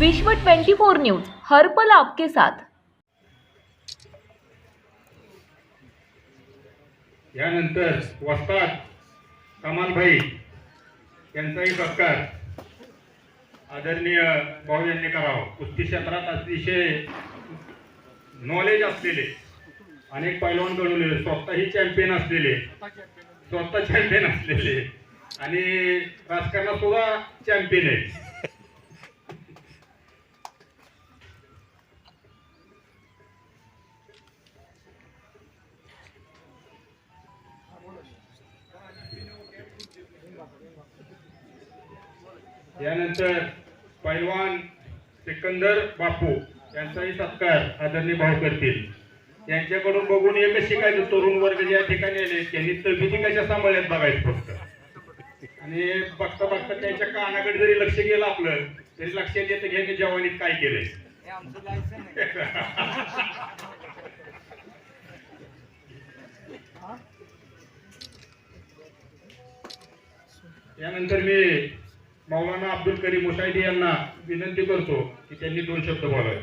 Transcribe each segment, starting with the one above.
विश्व 24 न्यूज हर पल आपके साथ. यानंतर वस्ताद कमालभाई यांचाही सत्कार आदरणीय भाऊ यांनी करावा. कुस्ती क्षेत्रात अतिशय नॉलेज असलेले अनेक पैलवान घडवलेले स्वतःही चॅम्पियन असलेले स्वतः चॅम्पियन असलेले आणि राजकारणात सुद्धा चॅम्पियन आहे यानंतर पैलवान सिकंदर बापू यांचाही सत्कार आदरणीय भाऊ करतील. यांच्याकडून बघून एकच शिकायचं तरुण वर्ग ज्या ठिकाणी आले त्यांनी तब्येती कशा सांभाळल्यात बघायचं फक्त. आणि बघता बघता त्यांच्या कानाकडे जरी लक्ष गेलं आपलं तरी लक्षात येतं घ्या की जवानीत काय केलंय. यानंतर मी मौलाना अब्दुल करीम मुसायदी यांना विनंती करतो की त्यांनी दोन शब्द बोलावे.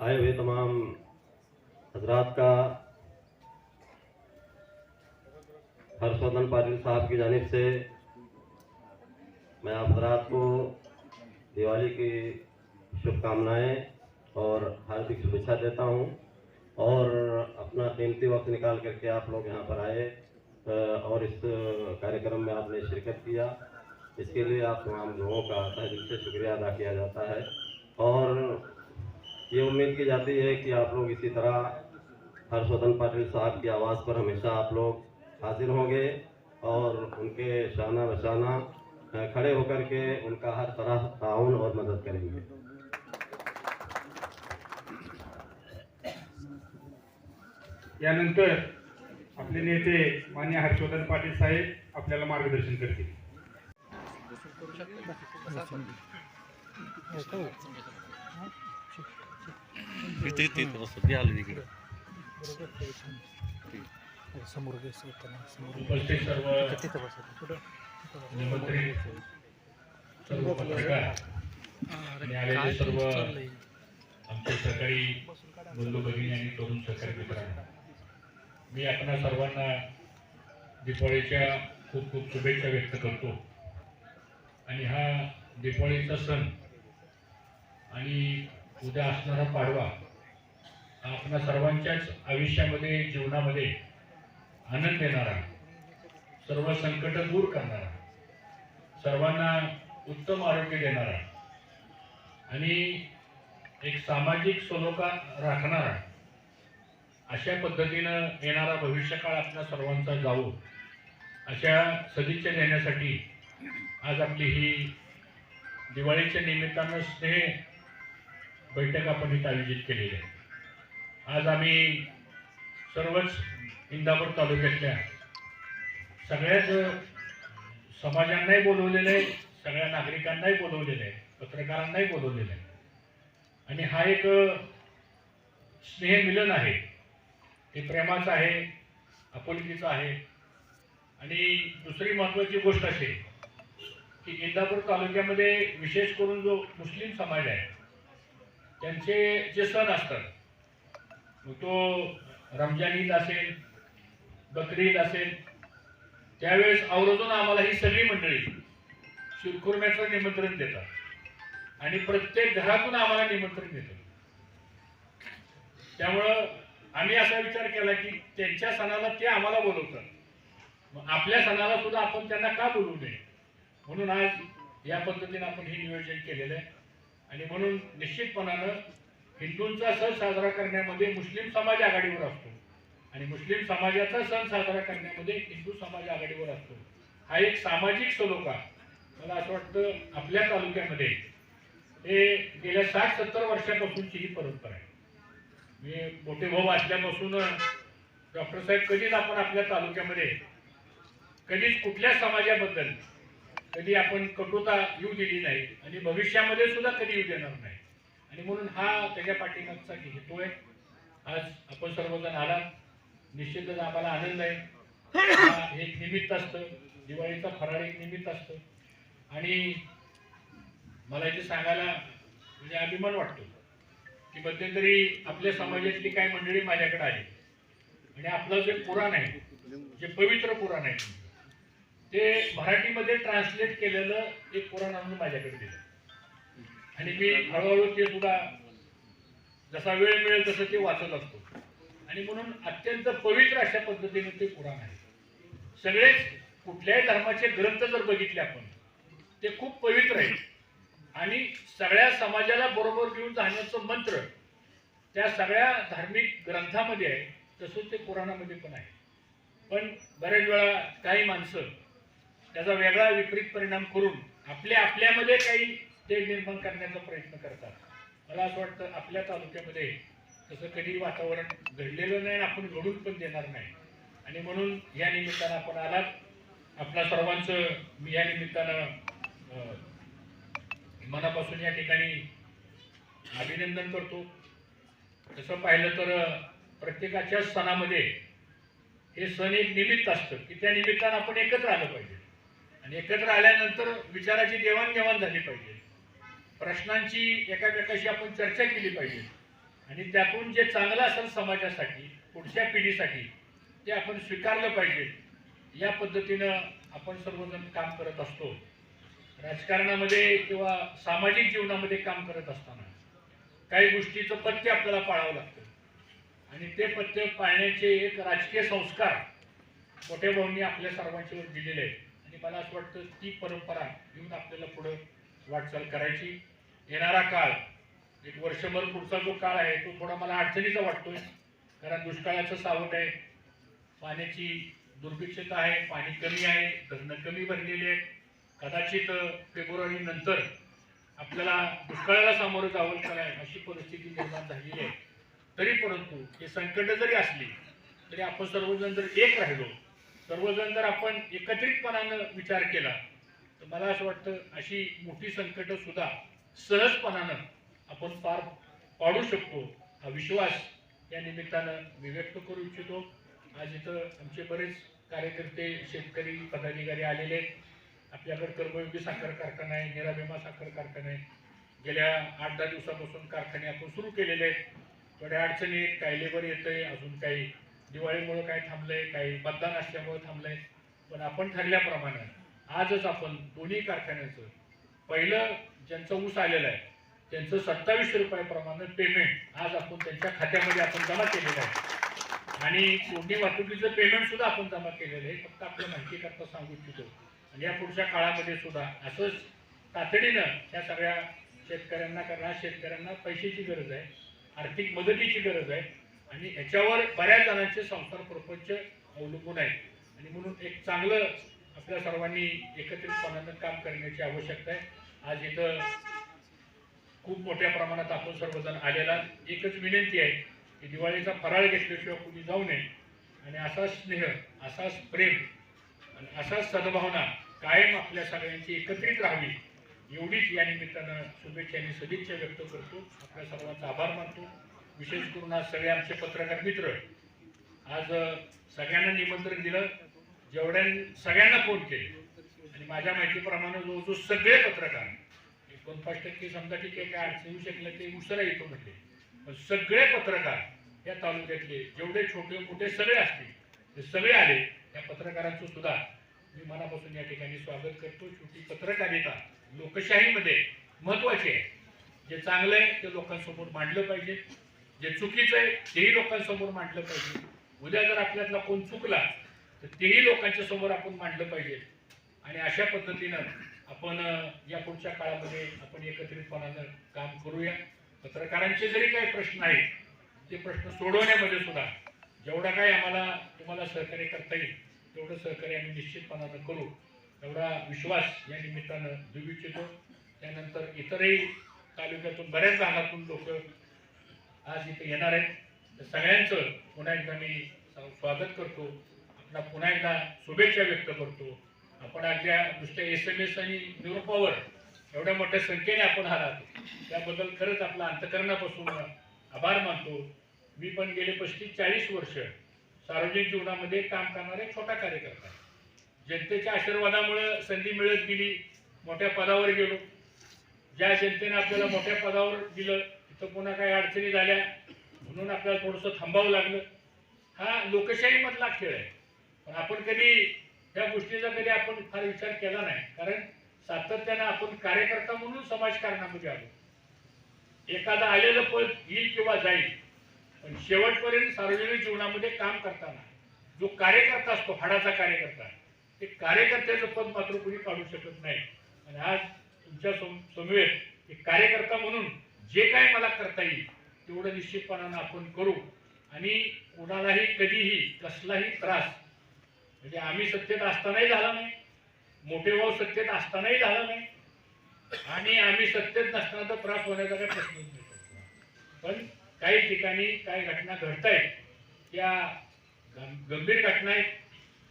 आए हुए तमाम हजरात का हर्षवर्धन पाटिल साहब की जानब से मैं आप हजरात को दिवाली की शुभकामनाएँ और हार्दिक शुभेच्छा देता हूँ और अपना कीमती वक्त निकाल करके आप लोग यहाँ पर आए और इस कार्यक्रम में आपने शिरकत किया। इसके लिए आप तमाम लोगों का तहे दिल से शुक्रिया अदा किया जाता है। और ये उम्मीद की जाती है कि आप लोग इसी तरह हर्षवर्धन पाटिल साहब की आवाज़ पर हमेशा आप लोग हाजिर होंगे और उनके शाना बशाना खड़े होकर के उनका हर तरह ताउन और मदद करेंगे। यानंतर आपले नेते मान्य हर्षवर्धन पाटील साहेब आपल्याला मार्गदर्शन करतील. उपस्थित सर्व निमंत्रित सर्व पत्रकार आलेले सर्व आमचे सहकारी बंधू भगिनी आणि तरुण मित्रांनो मी आपणा सर्वांना दिपाळीच्या खूप खूप शुभेच्छा व्यक्त करतो. आणि हा दिपाळीचा सण आणि उद्या असणारा पाडवा हा आपणा सर्वांच्याच आयुष्यामध्ये जीवनामध्ये आनंद देणारा सर्व संकट दूर करणारा सर्वांना उत्तम आरोग्य देणारा आणि एक सामाजिक सलोखा राखणारा अशा पद्धतीनं येणारा भविष्यकाळ आपल्या सर्वांचा जावो अशा सदिच्छा देण्यासाठी आज आपली ही दिवाळीच्या निमित्तानं स्नेह बैठक आपण इथं आयोजित केलेली आहे. आज आम्ही सर्वच इंदापूर तालुक्यातल्या सगळ्याच समाजांनाही बोलवलेलं आहे सगळ्या नागरिकांनाही बोलवलेलं आहे पत्रकारांनाही बोलवलेलं आहे. आणि हा एक स्नेह मिलन आहे. ते प्रेमाचं आहे आपुलकीचं आहे. आणि दुसरी महत्त्वाची गोष्ट अशी की इंदापूर तालुक्यामध्ये विशेष करून जो मुस्लिम समाज आहे त्यांचे जे सण असतात तो रमजान ईद असेल बकरी ईद असेल त्यावेळेस आवर्जून आम्हाला ही सगळी मंडळी शिरखुरम्याचं निमंत्रण देतात. आणि प्रत्येक घरातून आम्हाला निमंत्रण देतात. त्यामुळं आम्ही असा विचार केला की त्यांच्या सणाला ते आम्हाला बोलवतात. मग आपल्या सणाला सुद्धा आपण त्यांना का बोलवू नये? म्हणून आज या पद्धतीने आपण हे नियोजन केलेलं आहे. आणि म्हणून निश्चितपणानं हिंदूंचा सण साजरा करण्यामध्ये मुस्लिम समाज आघाडीवर असतो. आणि मुस्लिम समाजाचा सण साजरा करण्यामध्ये हिंदू समाज आघाडीवर असतो. हा एक सामाजिक सलोखा मला असं वाटतं आपल्या तालुक्यामध्ये हे गेल्या साठ सत्तर वर्षापासूनची ही परंपरा आहे. मी मोठे भाऊ असल्यापासून डॉक्टर साहेब कधीच आपण आपल्या तालुक्यामध्ये कधीच कुठल्या समाजाबद्दल कधी आपण कटुता येऊ दिली नाही आणि भविष्यामध्ये सुद्धा कधी येऊ देणार नाही. आणि म्हणून हा त्याच्या पाठीमागचा हेतू आहे. आज आपण सर्वजण आला निश्चितच आम्हाला आनंद आहे. एक निमित्त असतं. दिवाळीचा फराळ एक निमित्त असतं. आणि मला इथे सांगायला म्हणजे अभिमान वाटतो की मध्यंतरी आपल्या समाजातली काही मंडळी माझ्याकडे आली आणि आपलं जे पुराण आहे जे पवित्र पुराण आहे ते मराठीमध्ये ट्रान्सलेट केलेलं एक पुराण आणून माझ्याकडे दिलं. आणि मी हळूहळू ते सुद्धा जसा वेळ मिळेल तसं ते वाचत असतो. आणि म्हणून अत्यंत पवित्र अशा पद्धतीने ते पुराण आहे. सगळेच कुठल्याही धर्माचे ग्रंथ जर बघितले आपण ते खूप पवित्र आहेत. आणि सगळ्या समाजाला बरोबर घेऊन जाण्याचं मंत्र त्या सगळ्या धार्मिक ग्रंथामध्ये आहे तसंच ते पुराणामध्ये पण आहे. पण बऱ्याच वेळा काही माणसं त्याचा वेगळा विपरीत परिणाम करून आपल्या आपल्यामध्ये काही ते निर्माण करण्याचा प्रयत्न करतात. मला असं वाटतं आपल्या तालुक्यामध्ये तसं कधी वातावरण घडलेलं नाही आणि आपण घडून पण देणार नाही. आणि म्हणून या निमित्तानं आपण आलात. आपल्या सर्वांचं मी या निमित्तानं मनापासून या ठिकाणी अभिनंदन करतो. तसं पाहिलं तर प्रत्येकाच्या सणामध्ये हे सण एक निमित्त असतं की त्या निमित्तानं आपण एकत्र आलं पाहिजे. आणि एकत्र आल्यानंतर विचाराची देवाणघेवाण झाली पाहिजे. प्रश्नांची एकामेकाशी आपण चर्चा केली पाहिजे. आणि त्यातून जे चांगलं असेल समाजासाठी पुढच्या पिढीसाठी ते आपण स्वीकारलं पाहिजे. या पद्धतीनं आपण सर्वजण काम करत असतो. राजकारणामध्ये किंवा सामाजिक जीवनामध्ये काम करत असताना काही गोष्टीचं पथ्य आपल्याला पाळावं लागतं. आणि ते पथ्य पाळण्याचे एक राजकीय संस्कार मोठ्या भाऊंनी आपल्या सर्वांच्यावर दिलेले आहे आणि मला असं वाटतं ती परंपरा घेऊन आपल्याला पुढं वाटचाल करायची. येणारा काळ एक वर्षभर पुढचा जो काळ आहे तो थोडा मला अडचणीचा वाटतोय. कारण दुष्काळाचं सावट आहे. पाण्याची दुर्भिक्षता आहे पाणी कमी आहे धरणं कमी भरलेली आहेत. कदाचित फेब्रुवारी नंतर आपल्याला दुष्काळाला सामोरं जावं काय अशी परिस्थिती निर्माण झालेली आहे. तरी परंतु हे संकट जरी असली तरी आपण सर्वजण जर एक राहिलो सर्वजण जर आपण एकत्रितपणानं विचार केला तर मला असं वाटतं अशी मोठी संकटं सुद्धा सहजपणानं आपण पार पाडू शकतो. हा विश्वास या निमित्तानं मी व्यक्त करू इच्छितो. आज इथं आमचे बरेच कार्यकर्ते शेतकरी पदाधिकारी आलेले आहेत. आपल्याकडे कर्मयोगी साखर कारखाना आहे निराभिमा साखर कारखाना आहे. गेल्या आठ दहा दिवसापासून कारखाने आपण सुरू केलेले आहेत. थोड्या अडचणी आहेत. काही लेबर येतंय अजून काही दिवाळीमुळं काय थांबलंय काही मतदान असल्यामुळे थांबलंय. पण आपण ठरल्याप्रमाणे आजच आपण दोन्ही कारखान्याचं पहिलं ज्यांचं ऊस आलेलं आहे त्यांचं सत्तावीस रुपयाप्रमाणे पेमेंट आज आपण त्यांच्या खात्यामध्ये आपण जमा केलेलं आहे. आणि कोणी वाहतुकीचं पेमेंट सुद्धा आपण जमा केलेलं आहे. फक्त आपल्या माहिती करता सांगू इच्छितो. आणि या पुढच्या काळामध्ये सुद्धा असंच तातडीनं या सगळ्या शेतकऱ्यांना कारण शेतकऱ्यांना पैशाची गरज आहे. आर्थिक मदतीची गरज आहे. आणि ह्याच्यावर बऱ्याच जणांचे संसार प्रपंच अवलंबून आहे. आणि म्हणून एक चांगलं आपल्या सर्वांनी एकत्रितपणानं काम करण्याची आवश्यकता आहे. आज इथं खूप मोठ्या प्रमाणात आपण सर्वजण आलेला एकच विनंती आहे की दिवाळीचा फराळ घेतल्याशिवाय कुणी जाऊ नये. आणि असा स्नेह असाच प्रेम आणि असाच सद्भावना कायम आपल्या सगळ्यांची एकत्रित राहावी एवढीच या निमित्तानं शुभेच्छा आणि सदिच्छा व्यक्त करतो. आपल्या सर्वांचा आभार मानतो. विशेष करून आज सगळे आमचे पत्रकार मित्र आज सगळ्यांना निमंत्रण दिलं. जेवढ्या सगळ्यांना फोन केले. आणि माझ्या माहितीप्रमाणे जो जो सगळे पत्रकार एकोणपाच टक्के समजा ठीक आहे काय अडचण येऊ शकलं ते उसरा येतो म्हटले पण सगळे पत्रकार या तालुक्यातले जेवढे छोटे मोठे सगळे असतील ते सगळे आले त्या पत्रकारांचं सुद्धा मी मनापासून या ठिकाणी स्वागत करतो. शेवटी पत्रकारिता लोकशाहीमध्ये महत्वाची आहे. जे चांगलं आहे ते लोकांसमोर मांडलं पाहिजे. जे चुकीचं आहे तेही लोकांसमोर मांडलं पाहिजे. उद्या जर आपल्यातला कोण चुकला तर तेही लोकांच्या समोर आपण मांडलं पाहिजे. आणि अशा पद्धतीनं आपण या पुढच्या काळामध्ये आपण एकत्रितपणानं काम करूया. पत्रकारांचे जरी काही प्रश्न आहेत ते प्रश्न सोडवण्यामध्ये सुद्धा जेवढा काही आम्हाला तुम्हाला सहकार्य करता येईल तेवढं सहकार्य आम्ही निश्चितपणानं करू. एवढा विश्वास या निमित्तानं देऊ इच्छितो त्यानंतर इतरही तालुक्यातून बऱ्याच भागातून लोक आज इथे येणार आहेत. तर सगळ्यांचं पुन्हा एकदा मी स्वागत करतो. आपला पुन्हा एकदा शुभेच्छा व्यक्त करतो. आपण आपल्या नुसत्या एस एम एस आणि युरोपावर एवढ्या मोठ्या संख्येने आपण हा राहतो. त्याबद्दल खरंच आपला अंतकरणापासून आभार मानतो. मी पण गेले पस्तीस चाळीस वर्ष सार्वजनिक जीवनामध्ये काम करणारे छोटा कार्यकर्ता जनतेच्या आशीर्वादामुळे संधी मिळत गेली मोठ्या पदावर गेलो. ज्या जनतेने आपल्याला मोठ्या पदावर दिलं तिथं पुन्हा काही अडचणी झाल्या म्हणून आपल्याला थोडंसं थांबावं लागलं. हा लोकशाहीमधला खेळ आहे. पण आपण कधी त्या गोष्टीचा कधी आपण फार विचार केला नाही. कारण सातत्यानं आपण कार्यकर्ता म्हणून समाजकारणामध्ये आलो. एखादा आलेलं पद येईल किंवा जाईल पण शेवटपर्यंत सार्वजनिक जीवनामध्ये काम करताना जो कार्यकर्ता असतो हाडाचा कार्यकर्ता ते कार्यकर्त्याचं पद मात्र कुणी काढू शकत नाही. आणि आज तुमच्या समवेत एक कार्यकर्ता म्हणून जे काय मला करता येईल तेवढं निश्चितपणानं आपण करू. आणि कोणालाही कधीही कसलाही त्रास म्हणजे आम्ही सत्तेत असतानाही झाला नाही. मोठे भाऊ सत्तेत असतानाही झाला नाही. आणि आम्ही सत्तेत नसताना तर त्रास होण्याचा काही प्रश्नच नाही. पण काही ठिकाणी काही घटना घडत आहेत त्या गं- गंभीर घटना आहेत.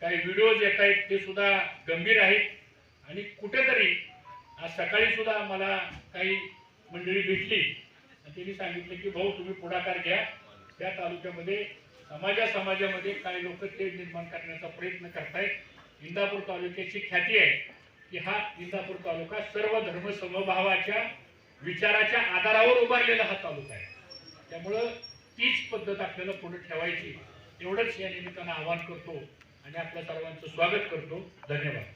काही व्हिडिओज येत आहेत. ते सुद्धा गंभीर आहेत. आणि कुठेतरी आज सकाळी सुद्धा मला काही मंडळी भेटली. आणि त्यांनी सांगितलं की भाऊ तुम्ही पुढाकार घ्या. त्या तालुक्यामध्ये समाजा समाजामध्ये काही लोक तेढ निर्माण करण्याचा प्रयत्न करतायत. इंदापूर तालुक्याची ख्याती आहे की हा इंदापूर तालुका सर्व धर्म समभावाच्या विचाराच्या आधारावर उभारलेला हा तालुका आहे. त्यामुळं तीच पद्धत आपल्याला पुढे ठेवायची. एवढंच या निमित्तानं आवाहन करतो आणि आपल्या सर्वांचं स्वागत करतो. धन्यवाद.